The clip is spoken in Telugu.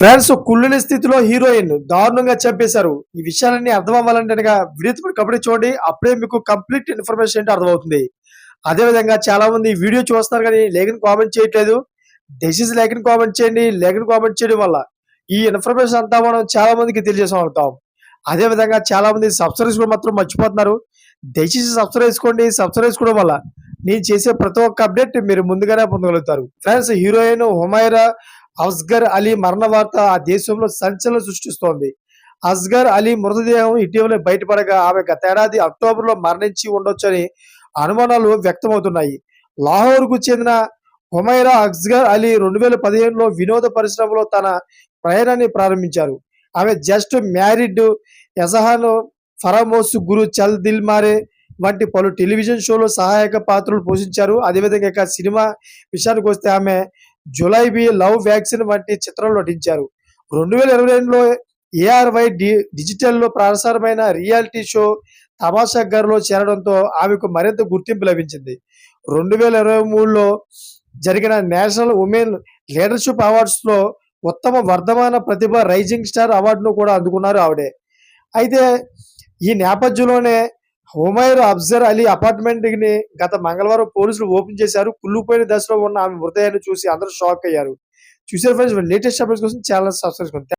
ఫ్రెండ్స్ కుళ్ళుని స్థితిలో హీరోయిన్ దారుణంగా చంపేశారు. ఈ విషయాలన్నీ అర్థం అవ్వాలంటే కనుక వీడియో కబడ్డీ చూడండి అప్పుడే మీకు కంప్లీట్ ఇన్ఫర్మేషన్ ఏంటో అర్థమవుతుంది. అదే విధంగా చాలా మంది వీడియో చూస్తున్నారు కానీ లేఖని కామెంట్ చేయట్లేదు. డెసిజ్ లేఖని కామెంట్ చేయండి లేఖని కామెంట్ చేయడం వల్ల ఈ ఇన్ఫర్మేషన్ అంతా మనం చాలా మందికి తెలియజేసాం అదే విధంగా చాలా మంది సబ్స్క్రైబ్ కూడా మాత్రం మర్చిపోతున్నారు. దయచేసి సబ్స్క్రైబ్ చేసుకోండి సబ్స్క్రైబ్ చేసుకోవడం వల్ల నేను చేసే ప్రతి ఒక్క అప్డేట్ మీరు ముందుగానే పొందగలుగుతారు. ఫ్రెండ్స్ హీరోయిన్ హుమైరా అస్గర్ అలీ మరణ వార్త ఆ దేశంలో సంచలనం సృష్టిస్తోంది. అస్గర్ అలీ మృతదేహం ఇటీవల బయటపడగా ఆమె గతేడాది అక్టోబర్లో మరణించి ఉండొచ్చని అనుమానాలు వ్యక్తమవుతున్నాయి. లాహోర్కు చెందిన హుమైరా అస్గర్ అలీ రెండు వేల పదిహేనులో వినోద పరిశ్రమలో తన ప్రయాణాన్ని ప్రారంభించారు. ఆమె జస్ట్ మ్యారిడ్ యజహాన్ ఫరామోస్ గురు చల్ దిల్ మారే వంటి పలు టెలివిజన్ షోలో సహాయక పాత్రలు పోషించారు. అదేవిధంగా ఇక సినిమా విషయానికి వస్తే ఆమె జులైబీ లవ్ వ్యాక్సిన్ వంటి చిత్రంలో నటించారు. రెండు వేల ఇరవై రెండులో ఏఆర్వై డి డిజిటల్లో ప్రసారమైన రియాలిటీ షో తమాషా గర్లో చేరడంతో ఆమెకు మరింత గుర్తింపు లభించింది. రెండు వేల ఇరవై మూడులో జరిగిన నేషనల్ ఉమెన్ లీడర్షిప్ అవార్డ్స్లో ఉత్తమ వర్ధమాన ప్రతిభ రైజింగ్ స్టార్ అవార్డును కూడా అందుకున్నారు ఆవిడే. అయితే ఈ నేపథ్యంలోనే హోమైర్ అబ్జర్ అలీ అపార్ట్మెంట్ని గత మంగళవారం పోలీసులు ఓపెన్ చేశారు. కుళ్ళిపోయిన దశలో ఉన్న ఆమె మృతదేహాన్ని చూసి అందరూ షాక్ అయ్యారు. చూసారు ఫ్రెండ్స్ లేటెస్ట్ అప్డేట్స్ కోసం ఛానల్ సబ్స్క్రైబ్ చేసుకోండి.